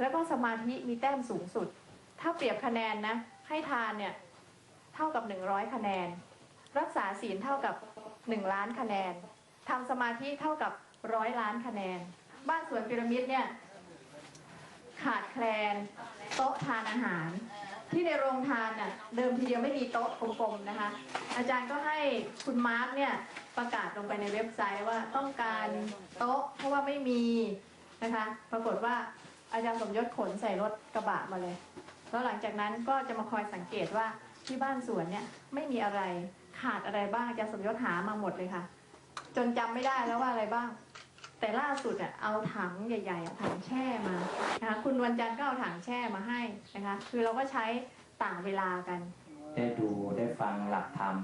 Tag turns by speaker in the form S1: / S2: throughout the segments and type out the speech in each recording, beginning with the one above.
S1: แล้วก็สมาธิมีแต้มสูงสุด ถ้าเปรียบคะแนนนะ ให้ทานเนี่ย เท่ากับ 100 คะแนน รักษาศีลเท่ากับ 1 ล้านคะแนนทำสมาธิเท่ากับร้อยล้านคะแนน บ้านสวนพีระมิดเนี่ย ขาดแคลน โต๊ะทานอาหาร ที่ในโรงทานน่ะเดิมทีเดียวไม่มีโต๊ะกลมๆนะคะ อาจารย์ก็ให้คุณมาร์กเนี่ยประกาศลงไปในเว็บไซต์ว่าต้องการโต๊ะเพราะว่าไม่มีนะคะ ปรากฏว่า อาจารย์สมยศขนใส่รถกระบะมาเลย แล้วหลังจากนั้นก็จะมาคอยสังเกตว่าที่บ้านสวนเนี่ยไม่มีอะไรขาดอะไรบ้างอาจารย์สมยศหามาหมดเลยค่ะ จนจำไม่ได้แล้วว่าอะไรบ้าง แต่ล่าสุดอะเอาถังใหญ่ๆถังแช่มานะคะคุณวันจันทร์ก็เอาถังแช่มาให้นะคะ คือเราก็ใช้ต่างเวลากัน
S2: ได้ดูได้ฟังหลักธรรม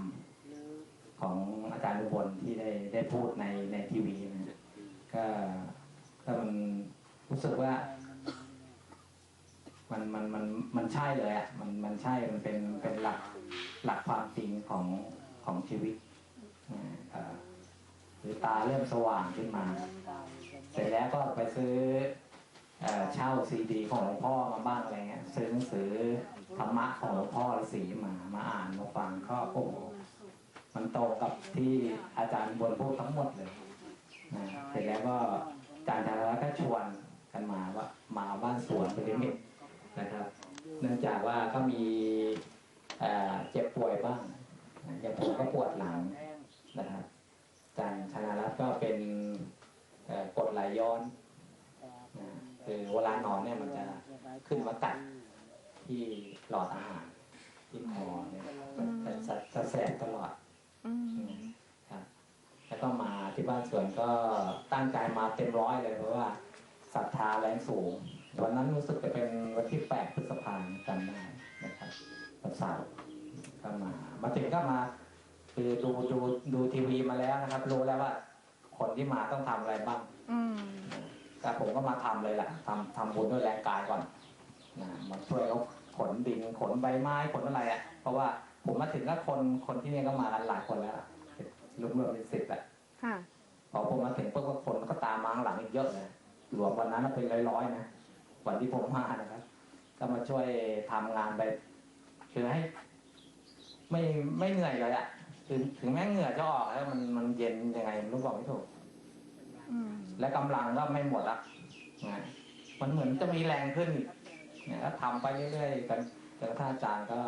S2: ของอาจารย์อุบลที่ได้ได้พูดในในทีวีนะก็ก็มันรู้สึกว่า มันมันมันมันใช่เลยอะมันมันใช่มันเป็นเป็นหลักหลักความจริงของของชีวิตนะเอ่อหรือตาเริ่มสว่างขึ้นมา เสร็จแล้วก็ไปซื้อเช่าซีดีของหลวงพ่อมาบ้างอะไรเงี้ยซื้อหนังสือธรรมะของหลวงพ่อฤาษีมามาอ่านมาฟังก็โอ้โหมันตรงกับที่อาจารย์บนพูดทั้งหมดเลยนะเสร็จแล้วก็อาจารย์ธารวัฒน์ก็ชวนกันมาว่ามาบ้านสวนไปมิต นะครับ เนื่องจากว่าก็มีเอ่อเจ็บป่วยบ้างอย่างผมก็ปวดหลังนะครับอาจารย์ธนารัตน์ก็เป็นเอ่อกรดไหลย้อนนะคือเวลานอนเนี่ยมันจะขึ้นมากัดที่หลอดอาหารที่คอเนี่ยจะจะจะแสบตลอดครับแล้วก็มาที่บ้านสวนก็ตั้งใจมาเต็มร้อยเลยเพราะว่าศรัทธาแรงสูง วันนั้นรู้สึกจะเป็นวันที่แปดพฤษภาคมจำได้นะครับวันเสาร์ก็มา มาถึงก็มา คือดูดูดูทีวีมาแล้วนะครับ รู้แล้วว่า คนที่มาต้องทำอะไรบ้าง
S1: อืม
S2: แต่ผมก็มาทำเลยแหละทำทำบุญด้วยแรงกายก่อนนะมาช่วยเขาขนดินขนใบไม้ขนอะไรอะ เพราะว่าผมมาถึงก็คนคนที่นี่ก็มากันหลายคนแล้วอะรวมรวมเป็นสิบแหละ
S1: ค่ะ
S2: พอผมมาถึงปุ๊บก็คนก็ตามมาข้างหลังอีกเยอะเลยรวมวันนั้นเป็นร้อยๆนะ วันที่ผมมานะครับ ก็มาช่วยทำงานไปคือให้ ไม่ไม่เหนื่อยเลยอะถึงถึงแม้เหงื่อจะออกแล้วมันมันเย็นยังไงไม่รู้บอกไม่ถูก
S1: อืม
S2: และกำลังก็ไม่หมดละนะมันเหมือนจะมีแรงขึ้นอีกเนี่ยแล้วทำไปเรื่อยๆกันจนกระทั่งอาจารย์ก็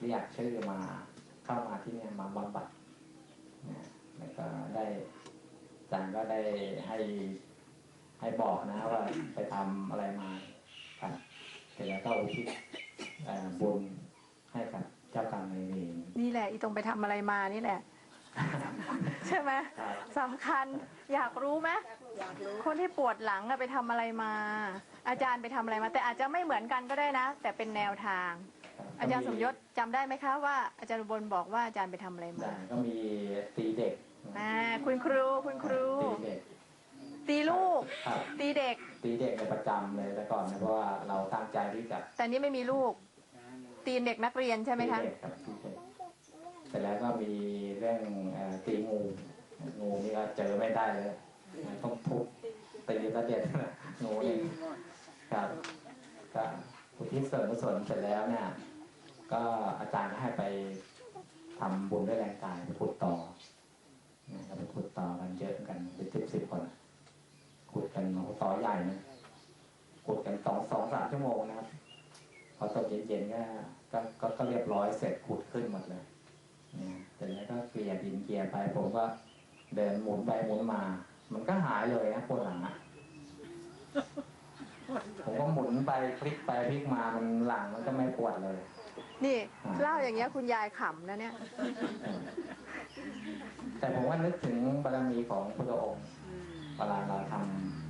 S2: เรียกชื่อมาเข้ามาที่เนี่ยมาบำบัดนะแล้วก็ได้อาจารย์ก็ได้ให้ให้บอกนะว่าไปทำอะไรมาครับ เสร็จแล้วก็อุทิศเอ่อบุญให้กับเจ้ากรรมนายเวร
S1: นี่แหละ อีตรงไปทำอะไรมานี่แหละ ใช่ไหม
S2: ครับ
S1: สำคัญอยากรู้ไหมคนที่ปวดหลังอะไปทำอะไรมา อาจารย์ไปทำอะไรมา แต่อาจจะไม่เหมือนกันก็ได้นะ แต่เป็นแนวทาง อาจารย์สมยศจำได้ไหมคะว่าอาจารย์อุบลบอกว่าอาจารย์ไปทำอะไร
S2: อา
S1: มา
S2: จารย์ก็มีตีเด็ก
S1: อ่าคุณครูคุณครู
S2: ตีเด็ก
S1: ตีลูก
S2: ครับ
S1: ตีเด็ก
S2: ตีเด็กในประจำเลยแต่ก่อนนะเพราะว่าเราตั้งใจที่จะ
S1: แต่นี่ไม่มีลูก ตีเด็กนักเรียนใช่ไหมคะ
S2: ตีเด็กครับตีเด็กเสร็จแล้วก็มีเรื่องเอ่อตีงูงูนี่ก็เจอไม่ได้เลยต้องทุบตีระเด็ดงูนี่ครับก็อุทิศส่วนกุศลเสร็จแล้วเนี่ย ก็อาจารย์ก็ให้ไปทำบุญด้วยแรงกายไปขุดต่อนะครับไปขุดต่อกันเยอะกันเป็นสิบสิบคน อะขุดกันโอ้โหต่อใหญ่นะขุดกันสองสองสามชั่วโมงนะครับพอตกเย็นๆก็ก็ก็ก็เรียบร้อยเสร็จขุดขึ้นหมดเลยเนี่ยเสร็จแล้วก็เกลี่ยดินเกลี่ยไป ผมก็เดินหมุนไปหมุนมา มันก็หายเลยนะปวดหลังอะผมก็หมุนไปพลิกไปพลิกมามันหลังมันก็ไม่ปวดเลย
S1: นี่เล่าอย่างเงี้ยคุณยายขำนะเนี่ย
S2: แต่ผมว่านึกถึงบารมีของพระองค์ เวลาเราท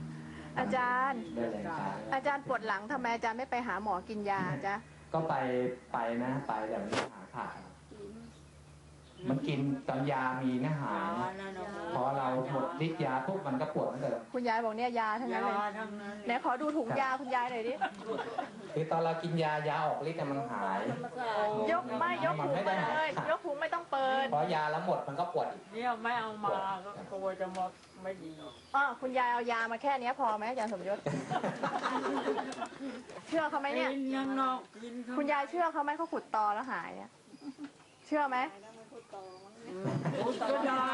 S2: ำ
S1: อาจารย์
S2: ด้วยแรงกาย
S1: อาจารย์ปวดหลังทำไมอาจารย์ไม่ไปหาหมอกินยาจ๊ะ
S2: ก็ไปไปนะ ไปแต่ไม่หาผ่า มันกินตอนยามีนะหายนะพอเราหมดฤทธิ์ยาปุ๊บมันก็ปวดเหมือนเดิม
S1: คุณยายบอกเนี่ยยาทั้งนั้นเลยไหนขอดูถุงยาคุณยายหน่อยดิ
S2: คือตอนเรากินยายาออกฤทธิ์เนี่ยมันหาย
S1: ยกไม่ยกถุงมาเลย ยกถุงไม่ต้องเปิด
S2: เพราะยาแล้วหมดมันก็ปวดอีก
S3: เนี่ยไม่เอามาก็กลัวจะมาไม่ดี
S1: อ๋อคุณยายเอายามาแค่เนี้ยพอไหมอาจารย์สมยศ เชื่อเขาไหมเนี่ย
S3: กินข้างนอกกินข้าง
S1: คุณยายเชื่อเขาไหมเขาขุดตอแล้วหายเนี่ย เชื่อไหม
S3: พูดก็ได้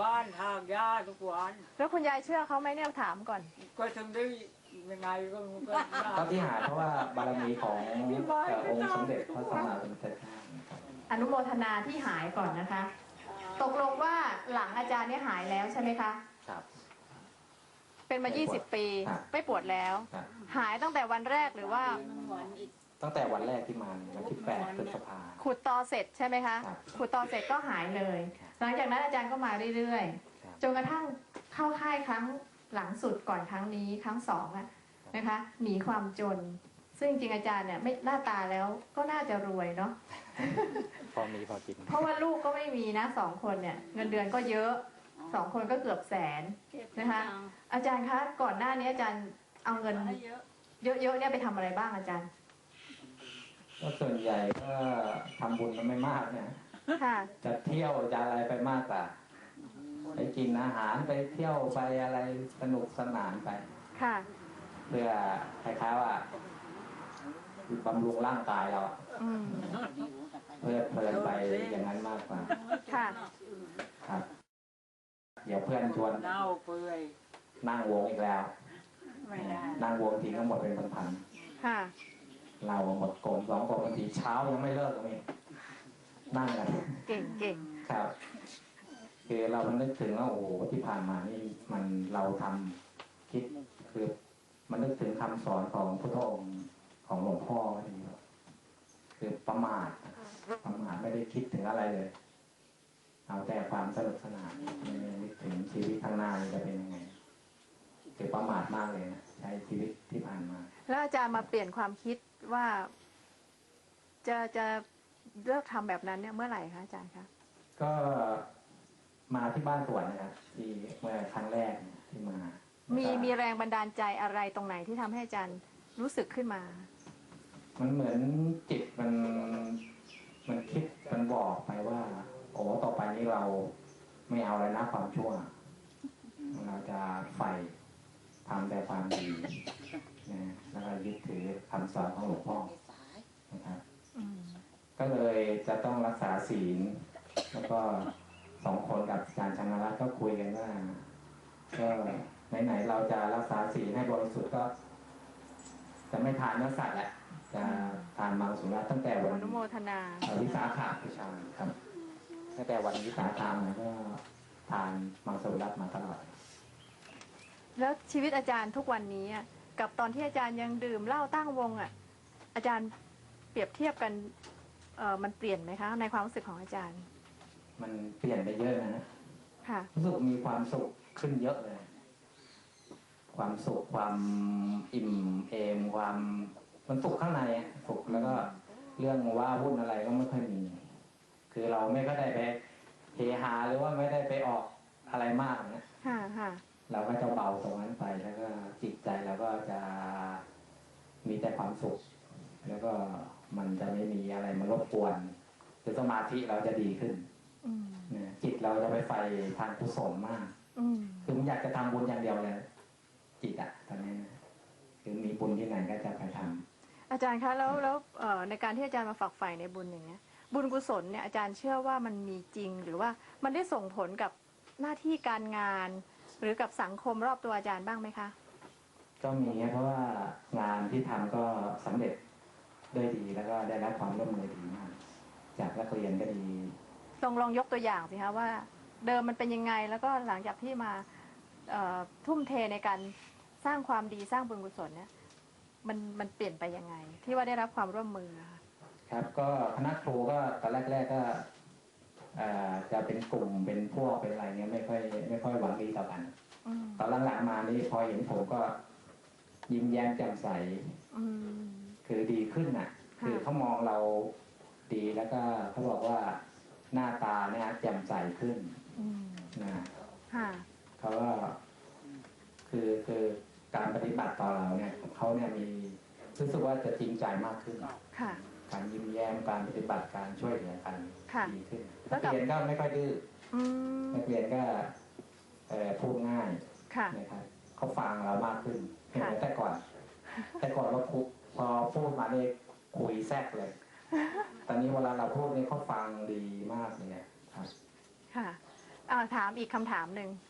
S3: บ้านทางยาทุกวัน
S1: แล้วคุณยายเชื่อเขาไหมเนี่ยถามก่อน
S3: ก็ถึงได้ยังไงก็มันก็
S2: ก็ที่หายเพราะว่าบารมีของเอ่อองค์สมเด็จพระสัมมาสัมพุทธเจ้านะครับ
S1: อนุโมทนาที่หายก่อนนะคะ ตกลงว่าหลังอาจารย์เนี่ยหายแล้วใช่ไหมคะ
S2: ครับ
S1: เป็นมา 20 ปี
S2: ครับ
S1: ไม่ปวดแล้ว
S2: ครับ
S1: หายตั้งแต่วันแรกหรือว่า
S2: ตั้งแต่วันแรกที่มาวันที่8พฤษภา
S1: ขุดตอเสร็จใช่ไหมคะ
S2: ครับ
S1: ขุดตอเสร็จก็หายเลย หลังจากนั้นอาจารย์ก็มาเรื่อย
S2: ครับ
S1: ๆจนกระทั่งเข้าค่ายครั้งหลังสุดก่อนครั้งนี้ครั้งสองอะนะคะ หนีความจน ซึ่งจริงๆอาจารย์เนี่ยไม่หน้าตาแล้วก็น่าจะรวยเนาะ
S2: พอมีพอกิน
S1: เพราะว่าลูกก็ไม่มีนะสองคนเนี่ย เงินเดือนก็เยอะสองคนก็เกือบแสน นะคะ อาจารย์คะก่อนหน้านี้อาจารย์เอาเงินเยอะๆเนี่ยไปทำอะไรบ้างอาจารย์
S2: ก็ส่วน ใหญ่ก็ทำบุญมันไม่มากนะ
S1: ค่ะ
S2: จะเที่ยวจะอะไรไปมากกว่าไปกินอาหารไปเที่ยวไปอะไรสนุกสนานไป
S1: ค่ะ
S2: เพื่อคล้ายๆว่าบำรุงร่างกายเราอะ
S1: อืม
S2: เพื่อเพลินไปอย่างนั้นมากกว่า
S1: ค่ะ
S2: ครับเดี๋ยวเพื่อนชวน
S3: เน่าเปื่อย
S2: นั่งวงอีกแล้ว
S3: ไม่ได้
S2: นั่งวงทีก็หมดเป็นพัน
S1: ค่ะ
S2: ๆ เราหมดกลมสองกลมบางทีเช้ายังไม่เลิกก็มีนั่งกัน
S1: เก่งเก่ง
S2: ครับคือเรานึกถึงว่าโอ้โหที่ผ่านมานี่มันเราทำคิดคือมันนึกถึงคำสอนของพุทธองค์ของหลวงพ่อทีเดียวคือประมาทประมาทไม่ได้คิดถึงอะไรเลย เอาแต่ความสนุกสนานไม่ได้นึกถึงชีวิตข้างหน้าจะเป็นยังไงคือประมาทมากเลยนะใช้ชีวิตที่ผ่านมา
S1: แล้วอาจารย์มาเปลี่ยนความคิด ว่าจะจะเลิกทำแบบนั้นเนี่ยเมื่อไหร่คะอาจารย์คะ
S2: ก็มาที่บ้านสวนนะครับที่เมื่อครั้งแรกที่มา
S1: มี
S2: แล้วก็
S1: มีแรงบันดาลใจอะไรตรงไหนที่ทำให้อาจารย์รู้สึกขึ้นมา
S2: มันเหมือนจิตมันมันคิดมันบอกไปว่า โอ้ต่อไปนี้เราไม่เอาอะไรนะความชั่ว เราจะใฝ่ทำแต่ความดี นะแล้วก็ยึดถือคำสอนของหลวงพ่อนะครับ
S1: อืม
S2: ก็เลยจะต้องรักษาศีล แล้วก็สองคนกับอาจารย์ชนะรัตน์ก็คุยกันว่าก็ไหนๆเราจะรักษาศีลให้บริสุทธิ์ก็ จะไม่ทานเนื้อสัตว์แหละจะทานมังสวิรัตตั้งแต่วัน
S1: อนุโมทนา
S2: เอ่อวิสาขบูชาครับตั้งแต่วันวิสาขามาก็ทานมังสวิรัตมาตลอด
S1: แล้วชีวิตอาจารย์ทุกวันนี้อะ กับตอนที่อาจารย์ยังดื่มเหล้าตั้งวงอะ อาจารย์เปรียบเทียบกันเออมันเปลี่ยนไหมคะ ในความรู้สึกของอาจารย์
S2: มันเปลี่ยนไปเยอะนะ
S1: ค่ะ
S2: รู้สึกมีความสุขขึ้นเยอะเลย ความสุขความอิ่มเอมความมันสุขข้างในอะสุขแล้วก็เรื่องว่าวุ่นอะไรก็ไม่ค่อยมี คือเราไม่ก็ได้ไปเฮฮาหรือว่าไม่ได้ไปออกอะไรมากนะ
S1: ค่ะค่ะ
S2: เราก็จะเบาตรงนั้นไปแล้วก็จิตใจเราก็จะมีแต่ความสุข แล้วก็มันจะไม่มีอะไรมารบกวนคือสมาธิเราจะดีขึ้น
S1: อืม
S2: นะจิตเราจะไปไฟทางกุศลมาก
S1: อืม
S2: คือมันอยากจะทำบุญอย่างเดียวเลยจิตอะตอนนี้นะคือมีบุญที่ไหนก็จะไปทำ
S1: อาจารย์คะแล้วแล้วเอ่อในการที่อาจารย์มาฝักใฝ่ในบุญอย่างเงี้ย บุญกุศลเนี่ยอาจารย์เชื่อว่ามันมีจริงหรือว่ามันได้ส่งผลกับหน้าที่การงาน หรือกับสังคมรอบตัวอาจารย์บ้างไหมคะ
S2: ก็มีเพราะว่างานที่ทำก็สำเร็จด้วยดีแล้วก็ได้รับความร่วมมือดีมากจากนักเรียนก็ดี
S1: ลองลองยกตัวอย่างสิคะว่าเดิมมันเป็นยังไงแล้วก็หลังจากที่มาเอ่อทุ่มเทในการสร้างความดีสร้างบุญกุศลเนี่ยมันมันเปลี่ยนไปยังไง ที่ว่าได้รับความร่วมมืออะค่ะ
S2: ครับ ก็คณะครูก็ตอนแรก ๆ ก็เอ่อ จะเป็นกลุ่มเป็นพวกเป็นอะไรเงี้ยไม่ค่อยไม่ค่อยหวังดีต่อกัน
S1: อืม
S2: ตอนหลังๆมานี่พอเห็นผมก็ยิ้มแย้มแจ่มใส
S1: อืม
S2: คือดีขึ้นน่ะ
S1: ค่ะ
S2: คือเขามองเราดีแล้วก็เขาบอกว่าหน้าตาเนี่ยแจ่มใสขึ้น
S1: อืม
S2: นะ
S1: ค่ะ
S2: เขาก็คือคือการปฏิบัติต่อเราเนี่ยเขาเนี่ยมีรู้สึกว่าจะจริงใจมากขึ้น
S1: ค่ะ
S2: การยิ้มแย้มการปฏิบัติการช่วยเหลือกัน
S1: ค่ะ
S2: ดีขึ้น
S1: แล้
S2: นั
S1: ว
S2: ก
S1: กับ
S2: เรียนก็ไม่ค่อยดื้อ
S1: อืม
S2: นักเรียนก็เอ่อพูดง่าย
S1: ค่ะ
S2: นะครับเขาฟังเรามากขึ้นเห็นไหม
S1: ค่ะ
S2: แต่ก่อน แต่ก่อนเราคุกพอพูดมาเนี่ยคุยแทรกเลย ตอนนี้เวลาเราพูดนี่เขาฟังดีมากเลยเนี่ยครับ
S1: ค่ะอ่าถามอีกคำถามหนึ่ง